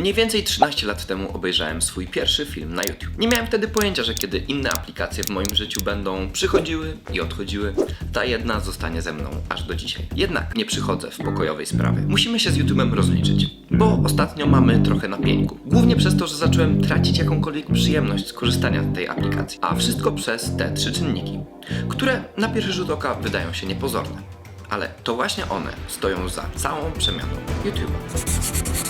Mniej więcej 13 lat temu obejrzałem swój pierwszy film na YouTube. Nie miałem wtedy pojęcia, że kiedy inne aplikacje w moim życiu będą przychodziły i odchodziły, ta jedna zostanie ze mną aż do dzisiaj. Jednak nie przychodzę w pokojowej sprawie. Musimy się z YouTube'em rozliczyć, bo ostatnio mamy trochę na pieńku. Głównie przez to, że zacząłem tracić jakąkolwiek przyjemność z korzystania z tej aplikacji. A wszystko przez te trzy czynniki, które na pierwszy rzut oka wydają się niepozorne. Ale to właśnie one stoją za całą przemianą YouTube'a.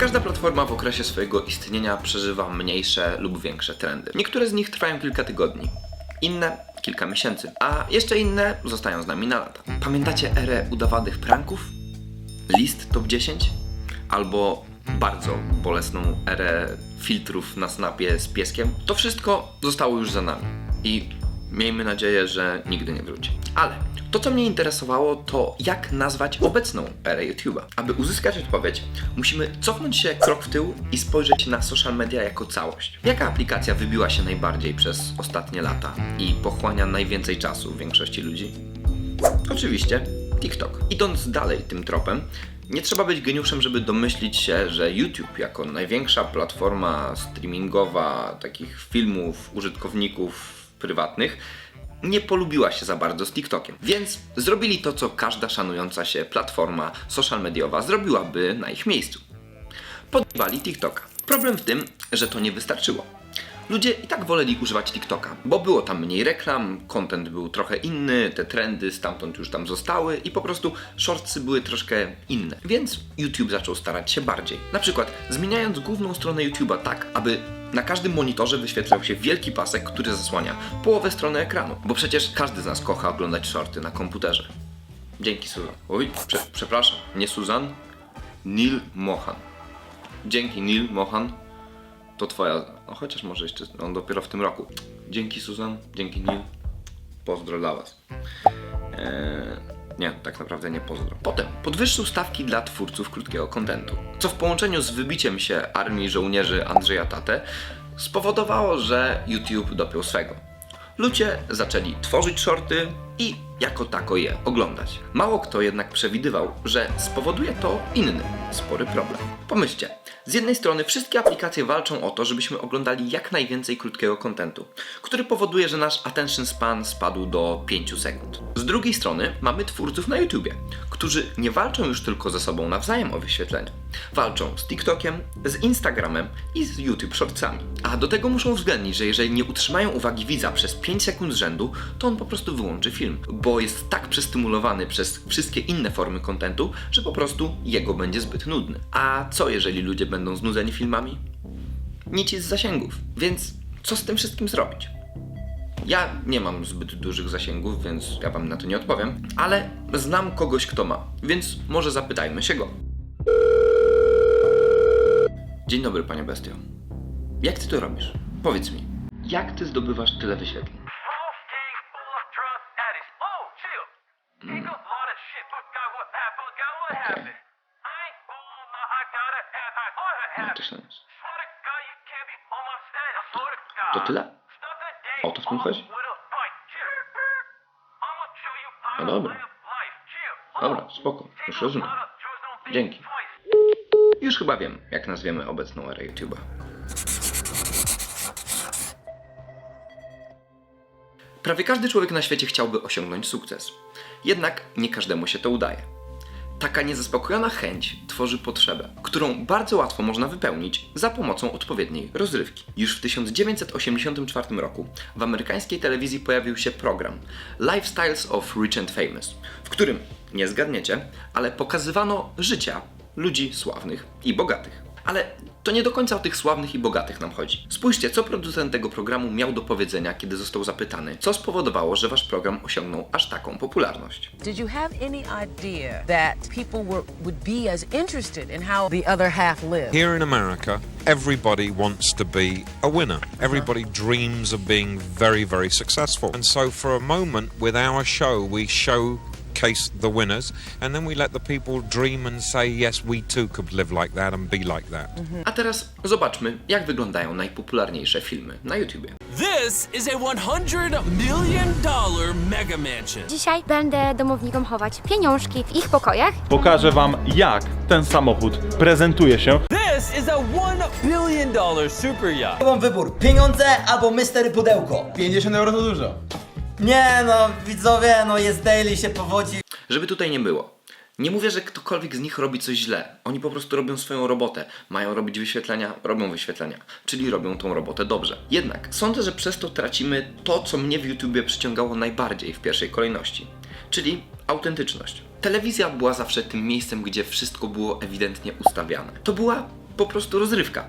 Każda platforma w okresie swojego istnienia przeżywa mniejsze lub większe trendy. Niektóre z nich trwają kilka tygodni, inne kilka miesięcy, a jeszcze inne zostają z nami na lata. Pamiętacie erę udawanych pranków? List top 10? Albo bardzo bolesną erę filtrów na snapie z pieskiem? To wszystko zostało już za nami i miejmy nadzieję, że nigdy nie wróci. Ale to, co mnie interesowało, to jak nazwać obecną erę YouTube'a. Aby uzyskać odpowiedź, musimy cofnąć się krok w tył i spojrzeć na social media jako całość. Jaka aplikacja wybiła się najbardziej przez ostatnie lata i pochłania najwięcej czasu większości ludzi? Oczywiście TikTok. Idąc dalej tym tropem, nie trzeba być geniuszem, żeby domyślić się, że YouTube jako największa platforma streamingowa takich filmów, użytkowników prywatnych nie polubiła się za bardzo z TikTokiem. Więc zrobili to, co każda szanująca się platforma social mediowa zrobiłaby na ich miejscu. Podbali TikToka. Problem w tym, że to nie wystarczyło. Ludzie i tak woleli używać TikToka, bo było tam mniej reklam, content był trochę inny, te trendy stamtąd już tam zostały i po prostu shortsy były troszkę inne. Więc YouTube zaczął starać się bardziej. Na przykład zmieniając główną stronę YouTube'a tak, aby na każdym monitorze wyświetlał się wielki pasek, który zasłania połowę strony ekranu. Bo przecież każdy z nas kocha oglądać shorty na komputerze. Dzięki Suzan. Oj, prze, przepraszam, nie Suzan, Neil Mohan. Dzięki Neil Mohan to twoja. No chociaż może jeszcze on dopiero w tym roku. Dzięki Suzan, dzięki Neil. Pozdro dla was. Eee, nie, tak naprawdę nie pozdro. Potem podwyższył stawki dla twórców krótkiego kontentu, co w połączeniu z wybiciem się armii żołnierzy Andrzeja Tate spowodowało, że YouTube dopiął swego. Ludzie zaczęli tworzyć shorty i jako tako je oglądać. Mało kto jednak przewidywał, że spowoduje to inny, spory problem. Pomyślcie, z jednej strony wszystkie aplikacje walczą o to, żebyśmy oglądali jak najwięcej krótkiego kontentu, który powoduje, że nasz attention span spadł do 5 sekund. Z drugiej strony mamy twórców na YouTubie, którzy nie walczą już tylko ze sobą nawzajem o wyświetlenie. Walczą z TikTokiem, z Instagramem i z YouTube Shortsami. A do tego muszą uwzględnić, że jeżeli nie utrzymają uwagi widza przez 5 sekund z rzędu, to on po prostu wyłączy film, bo jest tak przestymulowany przez wszystkie inne formy kontentu, że po prostu jego będzie zbyt nudny. A co jeżeli ludzie będą znudzeni filmami? Nic z zasięgów, więc co z tym wszystkim zrobić? Ja nie mam zbyt dużych zasięgów, więc ja wam na to nie odpowiem, ale znam kogoś, kto ma, więc może zapytajmy się go. Dzień dobry, panie bestio. Jak ty to robisz? Powiedz mi, jak ty zdobywasz tyle wyświetleń? Okay. No. To tyle? O to w tym chodzi? No dobra. Dobra, spoko, już rozumiem. Dzięki. Już chyba wiem, jak nazwiemy obecną erę YouTube'a. Prawie każdy człowiek na świecie chciałby osiągnąć sukces. Jednak nie każdemu się to udaje. Taka niezaspokojona chęć tworzy potrzebę, którą bardzo łatwo można wypełnić za pomocą odpowiedniej rozrywki. Już w 1984 roku w amerykańskiej telewizji pojawił się program Lifestyles of Rich and Famous, w którym, nie zgadniecie, ale pokazywano życia ludzi sławnych i bogatych. Ale to nie do końca o tych sławnych i bogatych nam chodzi. Spójrzcie, co producent tego programu miał do powiedzenia, kiedy został zapytany, co spowodowało, że wasz program osiągnął aż taką popularność. Did you have any idea that people were, would be as interested in how the other half lived? Here in America, everybody wants to be a winner. Everybody dreams of being very, very successful. And so, for a moment, with our show, we showcase showcase the winners, and then we let the people dream and say, yes, we too could live like that and be like that. A teraz zobaczmy, jak wyglądają najpopularniejsze filmy na YouTubie. This is a $100 million mega mansion. Dzisiaj będę domownikom chować pieniążki w ich pokojach. Pokażę wam, jak ten samochód prezentuje się. This is a $1 billion super yacht. Mam wybór, pieniądze albo mystery pudełko. 50 euro to dużo. Nie no, widzowie, no jest daily, się powodzi. Żeby tutaj nie było. Nie mówię, że ktokolwiek z nich robi coś źle. Oni po prostu robią swoją robotę. Mają robić wyświetlenia, robią wyświetlenia. Czyli robią tą robotę dobrze. Jednak sądzę, że przez to tracimy to, co mnie w YouTubie przyciągało najbardziej w pierwszej kolejności. Czyli autentyczność. Telewizja była zawsze tym miejscem, gdzie wszystko było ewidentnie ustawiane. To była po prostu rozrywka.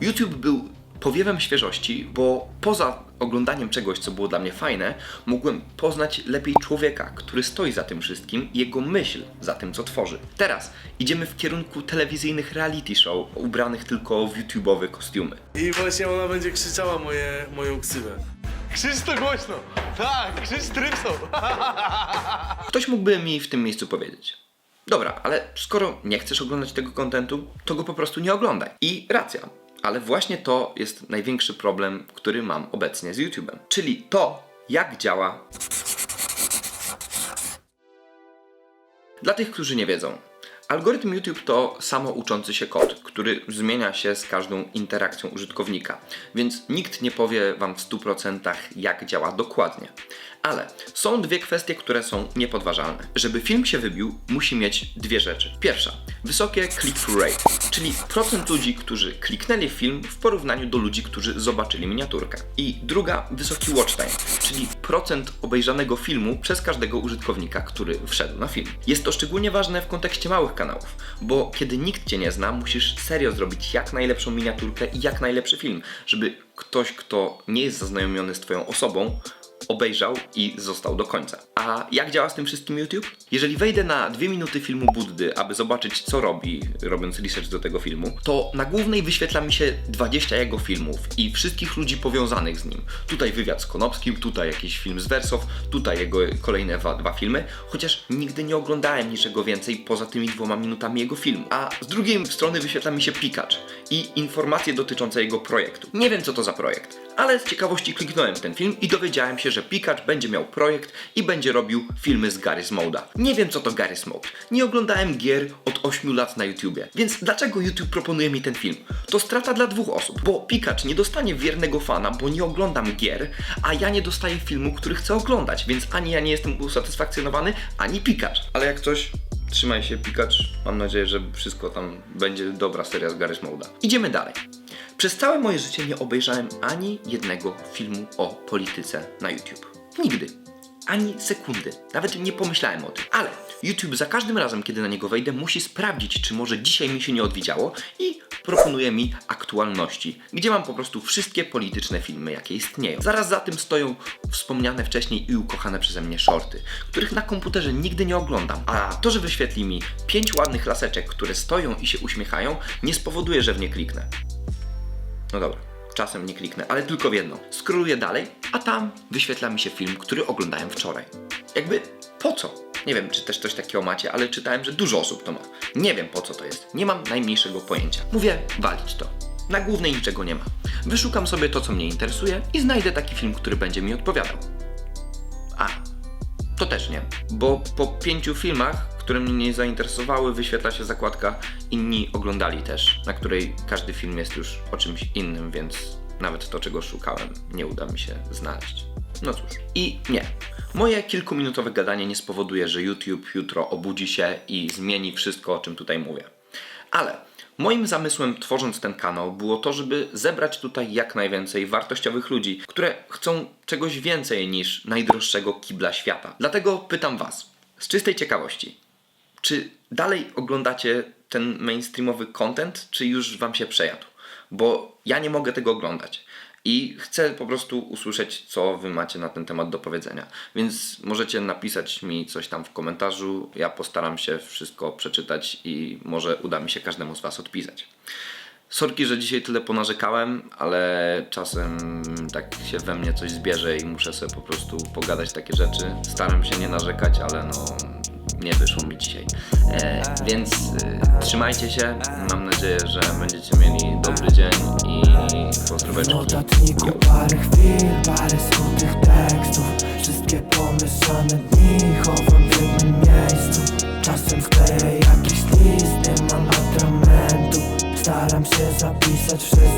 YouTube był powiewem świeżości, bo poza oglądaniem czegoś, co było dla mnie fajne, mogłem poznać lepiej człowieka, który stoi za tym wszystkim i jego myśl za tym, co tworzy. Teraz idziemy w kierunku telewizyjnych reality show, ubranych tylko w YouTube'owe kostiumy. I właśnie ona będzie krzyczała moje, moją ksywę. Krzycz to głośno! Tak, krzycz trypsą! Ktoś mógłby mi w tym miejscu powiedzieć. Dobra, ale skoro nie chcesz oglądać tego kontentu, to go po prostu nie oglądaj. I racja. Ale właśnie to jest największy problem, który mam obecnie z YouTube'em. Czyli to, jak działa. Dla tych, którzy nie wiedzą, algorytm YouTube to samo uczący się kod, który zmienia się z każdą interakcją użytkownika, więc nikt nie powie Wam w 100% jak działa dokładnie. Ale są dwie kwestie, które są niepodważalne. Żeby film się wybił, musi mieć dwie rzeczy. Pierwsza, wysokie click-through rate, czyli procent ludzi, którzy kliknęli film w porównaniu do ludzi, którzy zobaczyli miniaturkę. I druga, wysoki watch time, czyli procent obejrzanego filmu przez każdego użytkownika, który wszedł na film. Jest to szczególnie ważne w kontekście małych kanałów, bo kiedy nikt Cię nie zna, musisz serio zrobić jak najlepszą miniaturkę i jak najlepszy film, żeby ktoś, kto nie jest zaznajomiony z Twoją osobą, obejrzał i został do końca. A jak działa z tym wszystkim YouTube? Jeżeli wejdę na dwie minuty filmu Buddy, aby zobaczyć co robi, robiąc research do tego filmu, to na głównej wyświetla mi się 20 jego filmów i wszystkich ludzi powiązanych z nim. Tutaj wywiad z Konopskim, tutaj jakiś film z Wersow, tutaj jego kolejne dwa, dwa filmy, chociaż nigdy nie oglądałem niczego więcej poza tymi dwoma minutami jego filmu. A z drugiej strony wyświetla mi się Pikacz i informacje dotyczące jego projektu. Nie wiem co to za projekt, ale z ciekawości kliknąłem w ten film i dowiedziałem się, że Pikacz będzie miał projekt i będzie robił filmy z Garry's Moda. Nie wiem co to Garry's Mode. Nie oglądałem gier od 8 lat na YouTubie. Więc dlaczego YouTube proponuje mi ten film? To strata dla dwóch osób, bo Pikacz nie dostanie wiernego fana, bo nie oglądam gier, a ja nie dostaję filmu, który chcę oglądać, więc ani ja nie jestem usatysfakcjonowany, ani Pikacz. Ale jak coś, trzymaj się Pikacz. Mam nadzieję, że wszystko tam będzie dobra seria z Garry's Moda. Idziemy dalej. Przez całe moje życie nie obejrzałem ani jednego filmu o polityce na YouTube. Nigdy. Ani sekundy. Nawet nie pomyślałem o tym. Ale YouTube za każdym razem, kiedy na niego wejdę, musi sprawdzić, czy może dzisiaj mi się nie odwiedziało i proponuje mi aktualności, gdzie mam po prostu wszystkie polityczne filmy, jakie istnieją. Zaraz za tym stoją wspomniane wcześniej i ukochane przeze mnie shorty, których na komputerze nigdy nie oglądam. A to, że wyświetli mi pięć ładnych laseczek, które stoją i się uśmiechają, nie spowoduje, że w nie kliknę. No dobra, czasem nie kliknę, ale tylko w jedną. Skroluję dalej, a tam wyświetla mi się film, który oglądałem wczoraj. Jakby po co? Nie wiem, czy też coś takiego macie, ale czytałem, że dużo osób to ma. Nie wiem po co to jest. Nie mam najmniejszego pojęcia. Mówię, walić to. Na głównej niczego nie ma. Wyszukam sobie to, co mnie interesuje i znajdę taki film, który będzie mi odpowiadał. A, to też nie, bo po pięciu filmach, które mnie nie zainteresowały, wyświetla się zakładka inni oglądali też, na której każdy film jest już o czymś innym, więc nawet to, czego szukałem, nie uda mi się znaleźć. No cóż. I nie. Moje kilkuminutowe gadanie nie spowoduje, że YouTube jutro obudzi się i zmieni wszystko, o czym tutaj mówię. Ale moim zamysłem tworząc ten kanał było to, żeby zebrać tutaj jak najwięcej wartościowych ludzi, które chcą czegoś więcej niż najdroższego kibla świata. Dlatego pytam Was, z czystej ciekawości, czy dalej oglądacie ten mainstreamowy content, czy już Wam się przejadł? Bo ja nie mogę tego oglądać. I chcę po prostu usłyszeć, co Wy macie na ten temat do powiedzenia. Więc możecie napisać mi coś tam w komentarzu. Ja postaram się wszystko przeczytać i może uda mi się każdemu z Was odpisać. Sorki, że dzisiaj tyle ponarzekałem, ale czasem tak się we mnie coś zbierze i muszę sobie po prostu pogadać takie rzeczy. Staram się nie narzekać, ale no nie wyszło mi dzisiaj. E, więc e, trzymajcie się. Mam nadzieję, że będziecie mieli dobry dzień i pozdroweczki. notatniku parę chwil, parę smutnych tekstów Wszystkie pomieszane dni chowam w jednym miejscu Czasem skleję jakiś list, nie mam atramentu Staram się zapisać wszystko,